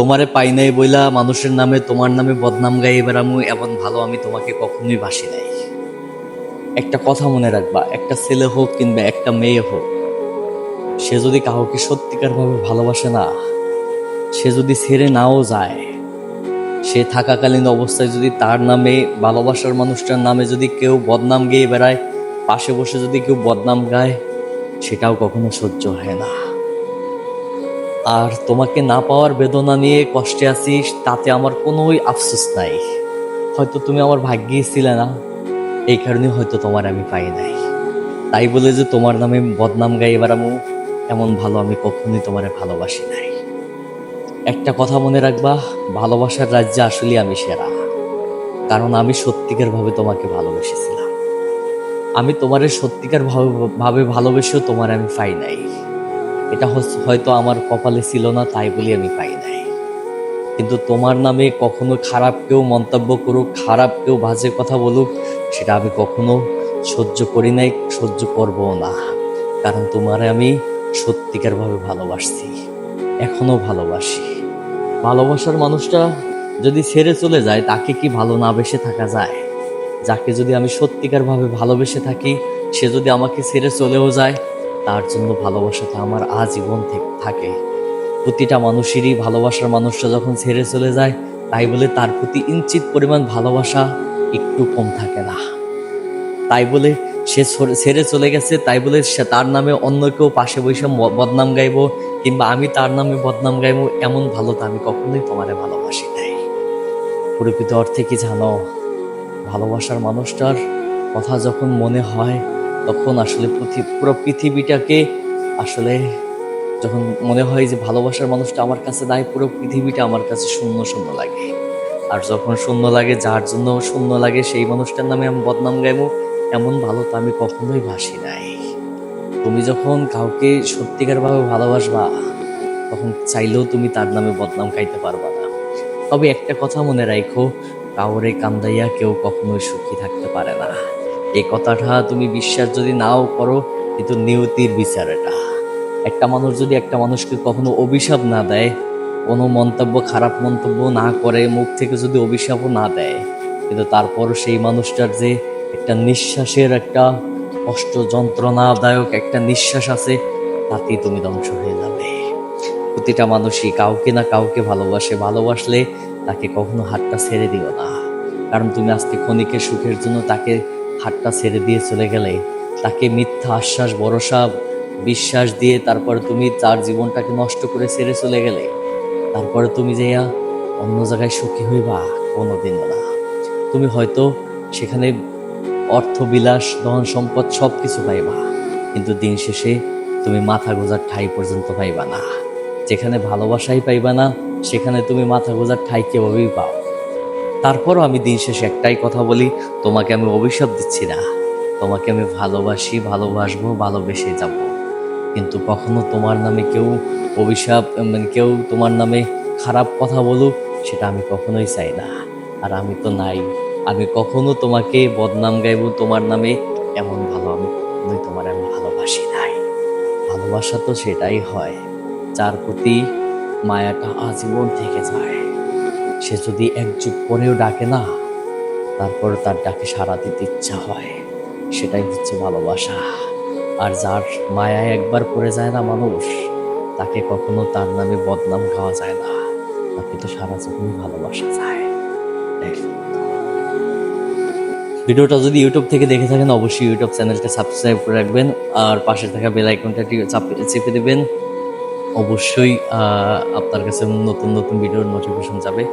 তোমারে পাই নাই বইলা মানুষের নামে, তোমার নামে বদনাম গাইয়ে বেড়ামু এমন ভালো আমি তোমাকে কখনোই বাসি নাই। একটা কথা মনে রাখবা, একটা ছেলে হোক কিংবা একটা মেয়ে হোক, সে যদি কাউকে সত্যিকারভাবে ভালোবাসে না, সে যদি ছেড়ে নাও যায়, সে থাকাকালীন অবস্থায় যদি তার নামে, ভালোবাসার মানুষটার নামে যদি কেউ বদনাম গেয়ে বেড়ায়, পাশে বসে যদি কেউ বদনাম গায়, সেটাও কখনো সহ্য হয় না। আর তোমাকে না পাওয়ার বেদনা নিয়ে কষ্টে আছিস, তাতে আমার কোনোই আফসোস নাই। হয়তো তুমি আমার ভাগ্যেই ছিলে না, এই কারণে হয়তো তোমার আমি পাই নাই। তাই বলে যে তোমার নামে বদনাম গাই এবার এমন ভালো আমি কখনোই তোমারে ভালোবাসি নাই। একটা কথা মনে রাখবা, ভালোবাসার রাজ্যে আসলে আমি সেরা। কারণ আমি সত্যিকার ভাবে তোমাকে ভালোবেসেছিলাম। আমি তোমারে সত্যিকার ভাবে ভালোবেসেও তোমার আমি পাই নাই। এটা হয়তো আমার কপালে ছিল না, তাই বলে আমি পাই নাই। কিন্তু তোমার নামে কখনো খারাপ কেউ মন্তব্য করুক, খারাপ কেউ বাজে কথা বলুক, সেটা আমি কখনো সহ্য করি নাই, সহ্য করবও না। কারণ তোমারে আমি সত্যিকারভাবে ভালোবাসছি, এখনও ভালোবাসি। ভালোবাসার মানুষটা যদি ছেড়ে চলে যায়, তাকে কি ভালো না বেসে থাকা যায়? যাকে যদি আমি সত্যিকারভাবে ভালোবেসে থাকি, সে যদি আমাকে ছেড়ে চলেও যায় তার জন্য ভালোবাসাটা আমার আজীবন থেকে থাকে। প্রতিটা মানুষেরই ভালোবাসার মানুষটা যখন ছেড়ে চলে যায়, তাই বলে তার প্রতি ইঞ্চিত পরিমাণ ভালোবাসা একটু কম থাকে না। তাই বলে সে ছেড়ে চলে গেছে, তাই বলে সে তার নামে অন্য কেউ পাশে বসে বদনাম গাইবো, কিংবা আমি তার নামে বদনাম গাইবো, এমন ভালো তো আমি কখনোই তোমারে ভালোবাসি নাই। প্রকৃত অর্থে কি জানো? ভালোবাসার মানুষটার কথা যখন মনে হয় তখন আসলে পুরো পৃথিবীটাকে আসলে যখন মনে হয় যে ভালোবাসার মানুষটা আমার কাছে নাই, পুরো পৃথিবীটা আমার কাছে শূন্য শূন্য লাগে। আর যখন শূন্য লাগে, যার জন্য শূন্য লাগে, সেই মানুষটার নামে আমি বদনাম গাইবো, এমন ভালো তো আমি কখনোই ভাসি নাই। তুমি যখন কাউকে সত্যিকারভাবে ভালোবাসবা, তখন চাইলেও তুমি তার নামে বদনাম খাইতে পারবা না। তবে একটা কথা মনে রাখো কাউরে কান্দাইয়া কেউ কখনোই সুখী থাকতে পারে না। এই কথাটা তুমি বিশ্বাস যদি নাও করো, কিন্তু নিয়তির বিচার এটা। একটা মানুষ যদি একটা মানুষকে কখনো অভিশাপ না দেয়, কোনো মন্তব্য, খারাপ মন্তব্য না করে, মুখ থেকে যদি অভিশাপও না দেয়, কিন্তু তারপর সেই মানুষটার যে একটা নিঃশ্বাসের একটা কষ্ট, যন্ত্রণাদায়ক একটা নিঃশ্বাস আছে, তাতেই তুমি ধ্বংস হয়ে যাবে। প্রতিটা মানুষই কাউকে না কাউকে ভালোবাসে। ভালোবাসলে তাকে কখনো হাতটা ছেড়ে দিও না। কারণ তুমি আজকে ক্ষণিকের সুখের জন্য তাকে হাতটা ছেড়ে দিয়ে চলে গেলে তাকে মিথ্যা আশ্বাস, ভরসা, বিশ্বাস দিয়ে তারপর তুমি তার জীবনটাকে নষ্ট করে ছেড়ে চলে গেলে, তারপরে তুমি যে অন্য জায়গায় সুখী হইবা কোনোদিনও না। তুমি হয়তো সেখানে অর্থবিলাস ধন, সম্পদ সব কিছু পাইবা, কিন্তু দিন শেষে তুমি মাথা গোজার ঠাই পর্যন্ত পাইবা না। যেখানে ভালোবাসাই পাইবা না, সেখানে তুমি মাথা গোজার ঠাই কেভাবেই পাও তারপরও আমি দিন শেষে একটাই কথা বলি, তোমাকে আমি অভিশাপ দিচ্ছি না। তোমাকে আমি ভালোবাসি, ভালোবাসবো, ভালোবেসে যাব। কিন্তু কখনো তোমার নামে কেউ অভিশাপ মানে কেউ তোমার নামে খারাপ কথা বলুক, সেটা আমি কখনোই চাই না। আর আমি তো নাই। আমি কখনো তোমাকে বদনাম গাইব তোমার নামে এমন ভালো আমি কখনোই তোমার আমি ভালোবাসি নাই। ভালোবাসা তো সেটাই হয়, যার প্রতি মায়াটা আজীবন থেকে যায়। সে যদি এক যুগ পরেও ডাকে না, তারপর তার ডাকে সারা দিতে ইচ্ছা হয়। সেটাই হচ্ছে ভালোবাসা। আর যার মায়ায় একবার পড়ে যায় না মানুষ, তাকে কখনো তার নামে বদনাম খাওয়া যায় না। তাকে তো সারা জীবনই ভালোবাসা যায়। ভিডিওটা যদি ইউটিউব থেকে দেখে থাকেন, অবশ্যই ইউটিউব চ্যানেলটা সাবস্ক্রাইব করে রাখবেন, আর পাশে থাকা বেল আইকনটা চেপে দেবেন। অবশ্যই আপনার কাছে নতুন নতুন ভিডিওর নোটিফিকেশন যাবে।